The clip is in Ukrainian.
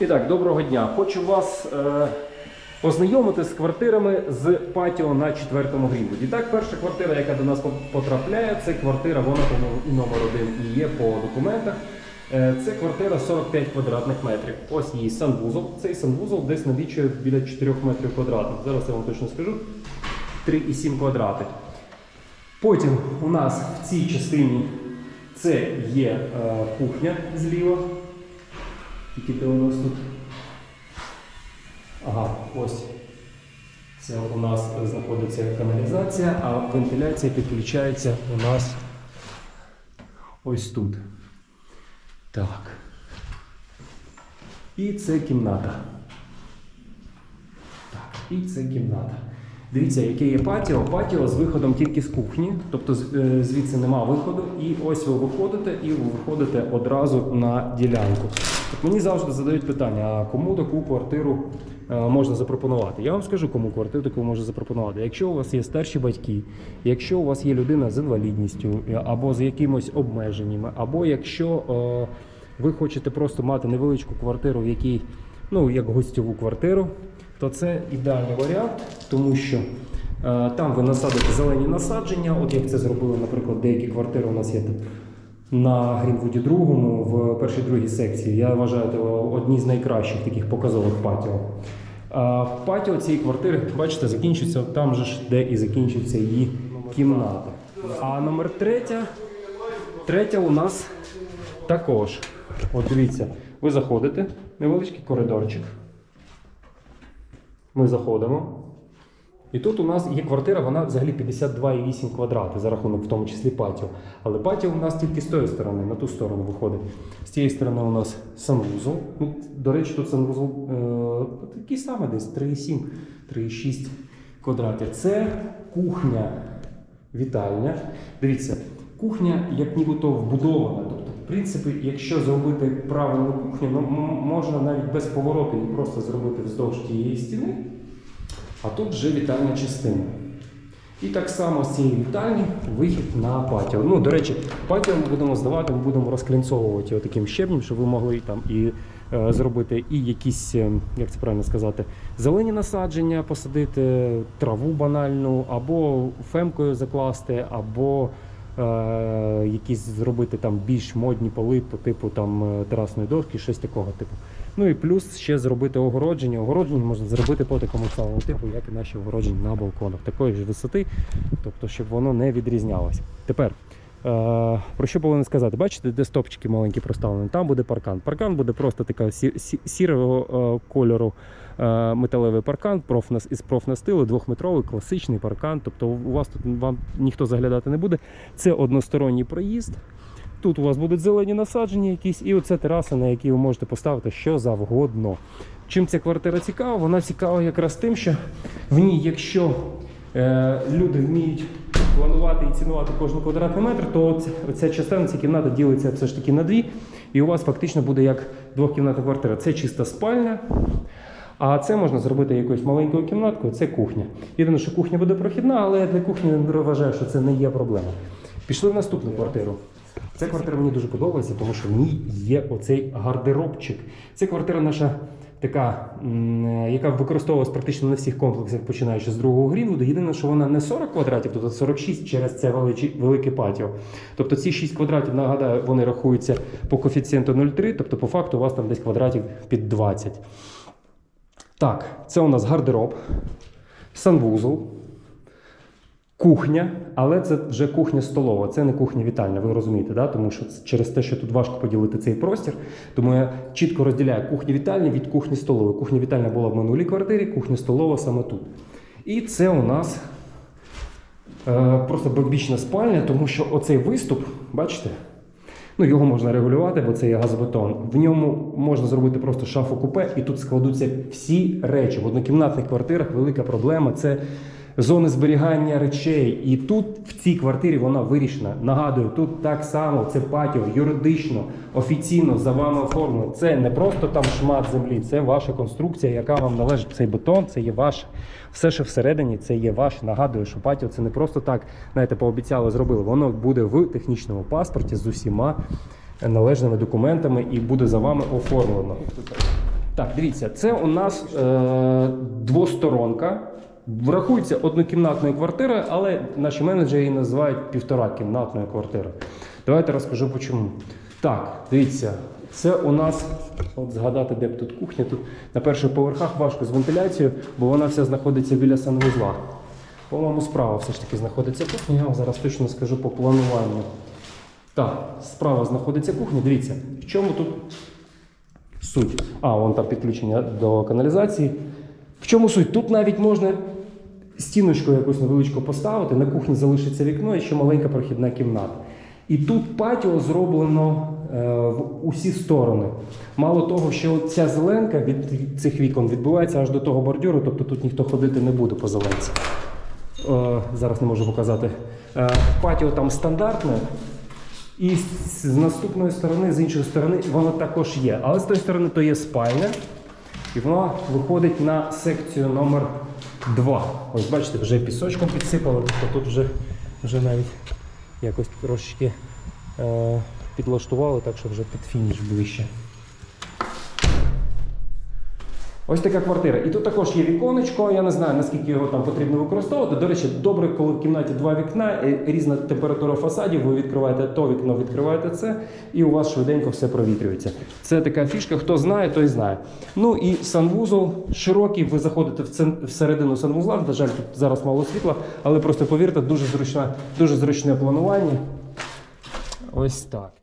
І так, доброго дня. Хочу вас е, познайомити з квартирами з патіо на четвертому Грінвуді. Так, перша квартира, яка до нас потрапляє, це квартира, вона номер один і є по документах. Е, це квартира 45 квадратних метрів. Ось її санвузол. Цей санвузол десь налічує біля 4 метрів квадратних. Зараз я вам точно скажу. 3,7 квадрати. Потім у нас в цій частині це є е, кухня зліва. Тільки де у нас тут. Ага, ось. Це у нас знаходиться каналізація, а вентиляція підключається у нас ось тут. Так. І це кімната. Так, і це кімната. Дивіться, яке є патіо. Патіо з виходом тільки з кухні, тобто е, звідси нема виходу. І ось ви виходите і ви виходите одразу на ділянку. От мені завжди задають питання: а кому таку квартиру е, можна запропонувати? Я вам скажу, кому квартиру таку можна запропонувати. Якщо у вас є старші батьки, якщо у вас є людина з інвалідністю е, або з якимось обмеженнями, або якщо е, ви хочете просто мати невеличку квартиру, в якій, ну як гостьову квартиру, то це ідеальний варіант, тому що там ви насадите зелені насадження, от як це зробили, наприклад, деякі квартири у нас є на Грінвуді другому в першій другій секції. Я вважаю, це одні з найкращих таких показових патіо. Патіо цієї квартири, бачите, закінчується там же ж, де і закінчується її кімната. А номер третя, третя у нас також. От дивіться, ви заходите, невеличкий коридорчик. Ми заходимо. І тут у нас є квартира, вона взагалі 52,8 квадрати за рахунок, в тому числі патіо. Але патіо у нас тільки з тої сторони, на ту сторону виходить. З цієї сторони у нас санвузол. Ну, до речі, тут санвузол е, такий самий десь 3,7, 3,6 квадратів. Це кухня, вітальня. Дивіться, кухня як нібито вбудована. Тобто, в принципі, якщо зробити правильну кухню, ну, можна навіть без повороту її просто зробити вздовж тієї стіни. А тут вже вітальна частина. І так само з цієї вітальні вихід на патіо. Ну, до речі, патіо ми будемо здавати, ми будемо розклінцовувати його таким щебнем, щоб ви могли там і е, зробити і якісь, е, як це правильно сказати, зелені насадження, посадити траву банальну, або фемкою закласти, або якісь зробити там більш модні поли по типу там е, терасної дошки, щось такого типу. Ну і плюс ще зробити огородження. Огородження можна зробити по такому самому типу, як і наші огородження на балконах, такої ж висоти, тобто, щоб воно не відрізнялося. Тепер. Е, про що повинен сказати? Бачите, де стопчики маленькі проставлені? Там буде паркан. Паркан буде просто така сі- сі- сірого е, кольору е, металевий паркан профнас, із профнастилу, двохметровий класичний паркан. Тобто у вас тут вам ніхто заглядати не буде. Це односторонній проїзд. Тут у вас будуть зелені насадження якісь, і оце тераса, на якій ви можете поставити що завгодно. Чим ця квартира цікава? Вона цікава якраз тим, що в ній, якщо е, люди вміють планувати і цінувати кожен квадратний метр, то оця частина, ця кімната ділиться все ж таки на дві, і у вас фактично буде як двохкімнатна квартира. Це чиста спальня. А це можна зробити якоюсь маленькою кімнаткою, це кухня. Єдине, що кухня буде прохідна, але для кухні вважаю, що це не є проблема. Пішли в наступну квартиру. Ця квартира мені дуже подобається, тому що в ній є оцей гардеробчик. Це квартира наша така, е, яка використовувалась практично на всіх комплексах, починаючи з другого Грінвуду. Єдине, що вона не 40 квадратів, тобто 46 через це велике патіо. Тобто ці 6 квадратів, нагадаю, вони рахуються по коефіцієнту 0,3, тобто по факту у вас там десь квадратів під 20. Так, це у нас гардероб, санвузол, кухня, але це вже кухня столова, це не кухня вітальня, ви розумієте, да? тому що через те, що тут важко поділити цей простір. Тому я чітко розділяю кухню вітальні від кухні столової. Кухня вітальня була в минулій квартирі, кухня столова саме тут. І це у нас е, просто бомбічна спальня, тому що оцей виступ, бачите, Ну, його можна регулювати, бо це є газобетон. В ньому можна зробити просто шафу купе, і тут складуться всі речі. В однокімнатних квартирах велика проблема це зони зберігання речей. І тут, в цій квартирі, вона вирішена. Нагадую, тут так само це патіо, юридично, офіційно за вами оформлено. Це не просто там шмат землі, це ваша конструкція, яка вам належить. Цей бетон, це є ваш. Все, що всередині, це є ваш. Нагадую, що патіо це не просто так, знаєте, пообіцяли, зробили. Воно буде в технічному паспорті з усіма належними документами і буде за вами оформлено. Так, дивіться, це у нас е, двосторонка. Врахується однокімнатною квартирою, але наші менеджери її називають півторакімнатною квартирою. Давайте розкажу чому. Так, дивіться, це у нас, от згадати, де б тут кухня. Тут на перших поверхах важко з вентиляцією, бо вона вся знаходиться біля санвузла. По-моєму, справа все ж таки знаходиться кухня. Я вам зараз точно скажу по плануванню. Так, справа знаходиться кухня. Дивіться, в чому тут суть. А, вон там підключення до каналізації. В чому суть? Тут навіть можна стіночку якусь невеличку поставити, на кухні залишиться вікно і ще маленька прохідна кімната. І тут патіо зроблено е, в усі сторони. Мало того, що ця зеленка від цих вікон відбувається аж до того бордюру, тобто тут ніхто ходити не буде по зеленці. Е, зараз не можу показати. Е, патіо там стандартне, і з наступної сторони, з іншої сторони, воно також є. Але з тої сторони то є спальня. І воно виходить на секцію номер 2. Ось бачите, вже пісочком підсипали, тобто тут вже, вже навіть якось трошечки е, підлаштували, так що вже під фініш ближче. Ось така квартира. І тут також є віконечко. Я не знаю, наскільки його там потрібно використовувати. До речі, добре, коли в кімнаті два вікна, е, різна температура фасадів. Ви відкриваєте то вікно, відкриваєте це, і у вас швиденько все провітрюється. Це така фішка. Хто знає, той знає. Ну і санвузол широкий. Ви заходите в всередину санвузла. На жаль, тут зараз мало світла, але просто повірте, дуже зручне, дуже зручне планування. Ось так.